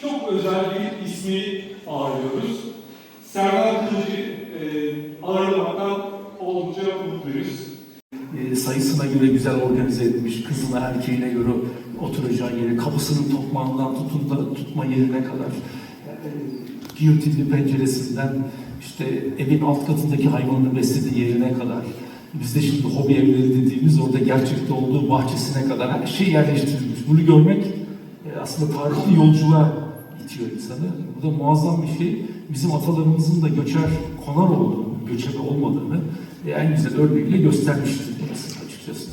çok özel bir ismi ağırlıyoruz. Serdar Kılıcı e, ağırlamaktan oldukça mutluyuz. e, sayısına göre güzel organize etmiş, kızına erkeğine göre oturacağı yeri, kapısının tokmağından tutun da tutma yerine kadar, e, giyotinli penceresinden işte evin alt katındaki hayvanını beslediği yerine kadar, bizde şimdi hobi evleri dediğimiz orada gerçekte olduğu bahçesine kadar her şey yerleştirilmiş. Bunu görmek e, aslında tarihli yolculuğa itiyor insanı. Bu da muazzam bir şey. Bizim atalarımızın da göçer konar olduğunu, göçebe olmadığını e, en güzel örneğiyle göstermiştir açıkçası.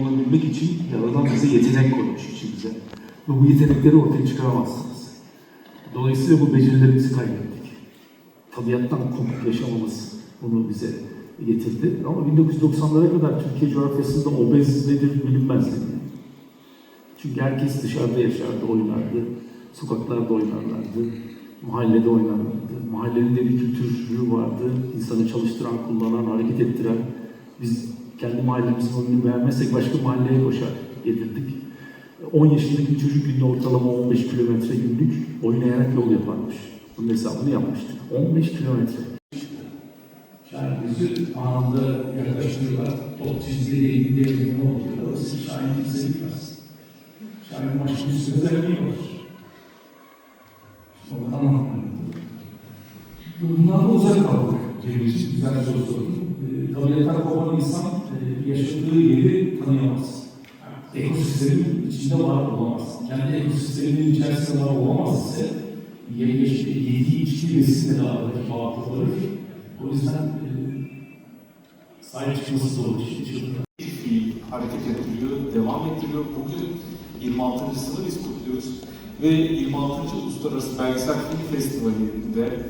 Olabilmek için Yaradan bize yetenek koymuş içimize. Ve bu yetenekleri ortaya çıkaramazsınız. Dolayısıyla bu becerilerimizi kaybettik. Tabiattan kopuk yaşamamız bunu bize getirdi. Ama 1990'lara kadar Türkiye coğrafyasında obez nedir bilinmezdi. Çünkü herkes dışarıda yaşardı, oynardı. Sokaklarda oynarlardı. Mahallede oynarlardı. Mahallenin de bir kültürü vardı. İnsanı çalıştıran, kullanan, hareket ettiren. Biz kendi mahallemizin önünü beğenmezsek başka mahalleye koşar gelirdik. 10 yaşındaki bir çocuk günde ortalama 15 kilometre günlük oynayarak yol yaparmış. Bunun hesabını yapmıştık. 15 kilometre. Yani bizi anında yaklaştırıyorlar. Top çizgiyle ilgili ne oluyor? Orası Şahin kimse bilmez. Şahin maçın üstünde özelliği var. Bundan da uzak kaldık. İçin güzel bir soru sordun. E, tabiattan kopan insan yaşadığı yeri tanıyamaz. Ekosistemin içinde var olamaz. Kendi ekosisteminin içerisinde var olamaz ise yediği içki besinle de aradaki bağ koparır. O yüzden e, sahip çıkması zor bir şey. hareket ettiriyor, devam ettiriyor. Bugün 26.sını biz kutluyoruz. Ve 26. Uluslararası Belgesel Film Festivali'nde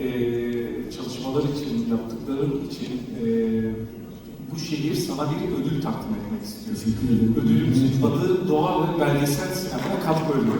eee çalışmalar için, yaptıkları için eee, bu şehir sana bir ödül takdim etmek istiyor. Ödülümüzün adı Doğa ve Belgesel Sinemaya Katkı Ödülü.